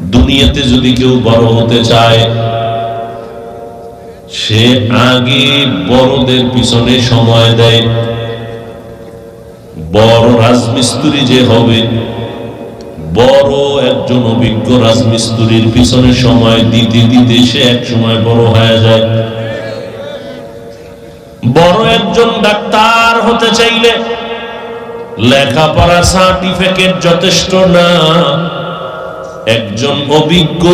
দুনিয়াতে যদি কেউ বড় হতে চায়, সে আগে বড়দের পিছনে সময় দেয়। বড় রাজমিস্ত্রি যে হবে, বড় একজন অভিজ্ঞ রাজমিস্ত্রির পিছনে সময় দিতে দিতে সে এক সময় বড় হয়ে যায়। বড় একজন ডাক্তার হতে চাইলে লেখাপড়া সার্টিফিকেট যথেষ্ট না। একজন অভিজ্ঞ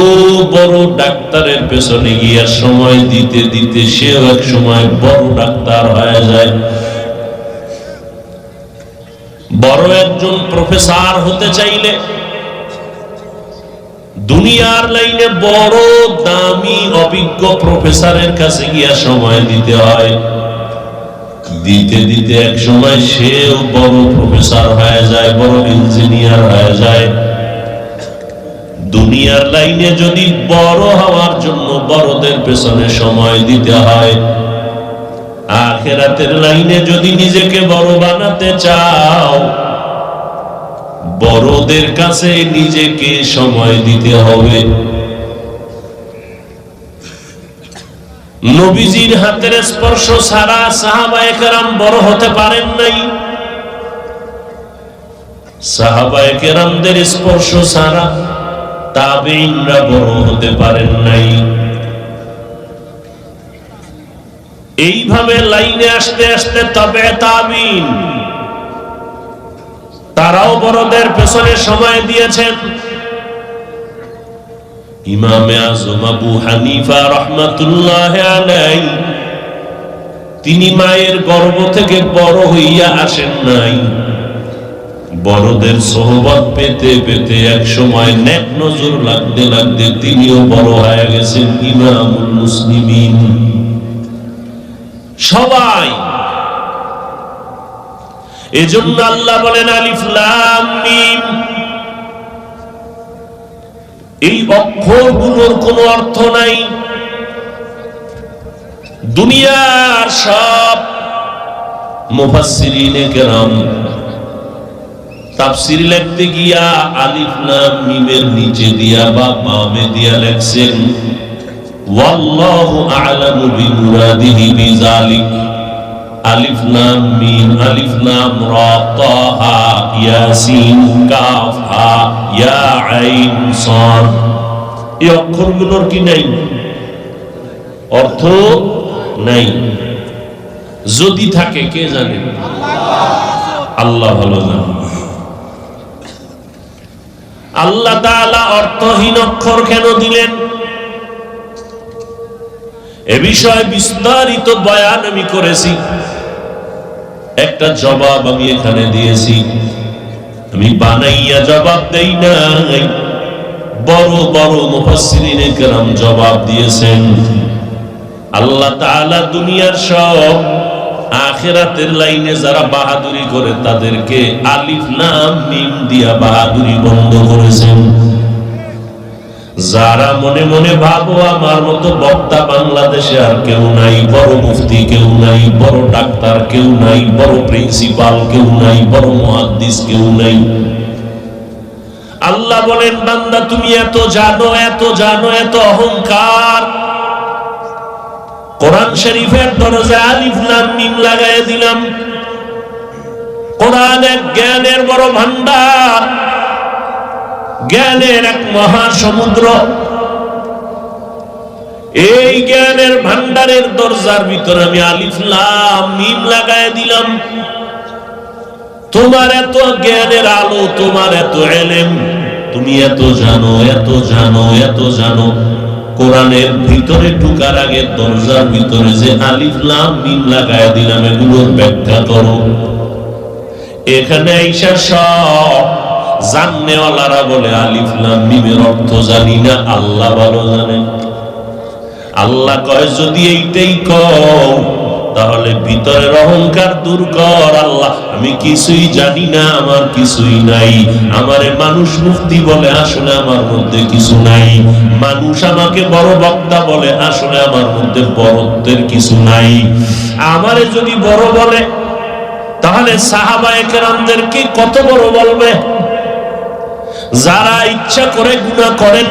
বড় ডাক্তারের পেছনে গিয়া সময় দিতে দিতে সেও এক সময় বড় ডাক্তার হয়ে যায়। বড় একজন প্রফেসর হতে চাইলে দুনিয়ার লাইনে বড় দামি অভিজ্ঞ প্রফেসরের কাছে গিয়া সময় দিতে হয়। দিতে দিতে এক সময় সেও বড় প্রফেসর হয়ে যায়, বড় ইঞ্জিনিয়ার হয়ে যায়। দুনিয়ার লাইনে যদি বড় হওয়ার জন্য বড়দের পেছনে সময় দিতে হয়, আখেরাতের লাইনে যদি নিজেকে বড় বানাতে চাও, বড়দের কাছে নিজেকে সময় দিতে হবে। নবীজির হাতের স্পর্শ ছাড়া সাহাবায়ে বড় হতে পারেন নাই। সাহাবায়ে স্পর্শ ছাড়া তাবেইনরা বড় হতে পারেন নাই। এইভাবে লাইনে আসতে আসতে তবে তাবিন। তারাও বড়দের পেছনে সময় দিয়েছেন। ইমামে আজম আবু হানিফা রহমাতুল্লাহ তিনি মায়ের গর্ভ থেকে বড় হইয়া আসেন নাই। বড়দের সোহবত পেতে পেতে এক সময় নেক নজর লাগতে লাগতে তিনিও বড় হয়ে গেছেন ইমামুল মুসলিমিন। সবাই। এজন্য আল্লাহ বলেন, আলিফ লাম মিম। এই অক্ষরগুলোর কোনো অর্থ নাই। দুনিয়ার সব মুফাসসিরিনে কেরাম তাফসির লিখতে গিয়া আলিফ লাম মিমের নিচে দিয়া বা বামে দিয়া লেখছেন, ওয়াল্লাহু আ'লামু বিমুরাদিহি বিযালিক। আলিফ লাম মিম, আলিফ লাম রা, তা, হা ইয়াসিন কাফ, হা, ইয়া, আইন সাদ এই অক্ষরগুলোর কি নাই? অর্থ নাই। যদি থাকে, কে জানে? আল্লাহ ভালো জানে। আল্লাহ অর্থহীন অক্ষর কেন দিলেন? এ বিষয়ে বিস্তারিত বয়ান আমি করেছি। একটা জবাব আমি এখানে দিয়েছি। আমি বানাইয়া জবাব দেই নাই। বড় বড় মুফাসসিরিনে জবাব দিয়েছেন। আল্লাহ তাআলা দুনিয়ার সব আখেরাতের লাইনে যারা বাহাদুরি করে তাদেরকে আলিফ লাম মিম দিয়া বাহাদুরি বন্ধ করেছেন। যারা মনে মনে ভাবো, আমার মতো বক্তা বাংলাদেশে আর কেউ নাই, বড় মুফতি কেউ নাই, বড় ডাক্তার কেউ নাই, বড় প্রিন্সিপাল কেউ নাই, বড় মহাদ্দিস কেউ নাই। আল্লাহ বলেন, বান্দা, তুমি এত জানো এত জানো, এত অহংকার কোরআন শরীফের দরজা আলিফ লাম মিম লাগায় দিলাম। কোরআন এক জ্ঞানের বড় ভান্ডার জ্ঞানের এক মহাসমুদ্র। এই জ্ঞানের ভান্ডারের দরজার ভিতরে আমি আলিফলাম মিম লাগায় দিলাম। তোমার এত জ্ঞানের আলো, তোমার এত এলেম, তুমি এত জানো এত জানো এত জানো। কোরআনের ভিতরে ঢুকার আগে দরজার ভিতরে যে আলিফলাম মিম লাগায় দিলাম এগুলোর ব্যাখ্যা করো। এখানে আইসা সব জাননেওয়ালারা বলে, আলিফ লাম মিমের অর্থ জানি না, আল্লাহ ভালো জানেন আল্লাহ কয়, যদি এইটাই কও তাহলে ভিতরের অহংকার দূর কর আল্লাহ। আমি কিছুই জানি না, আমার কিছুই নাই। আমারে মানুষ মুক্তি বলে, আসলে আমার মধ্যে কিছু নাই। মানুষ আমাকে বড় বক্তা বলে, আসলে আমার মধ্যে বড়ত্বের কিছু নাই। আমারে যদি বড় বলে, তাহলে সাহাবা একরামদেরকে কত বড় বলবে? যারা ইচ্ছা করে গুনাহ করেন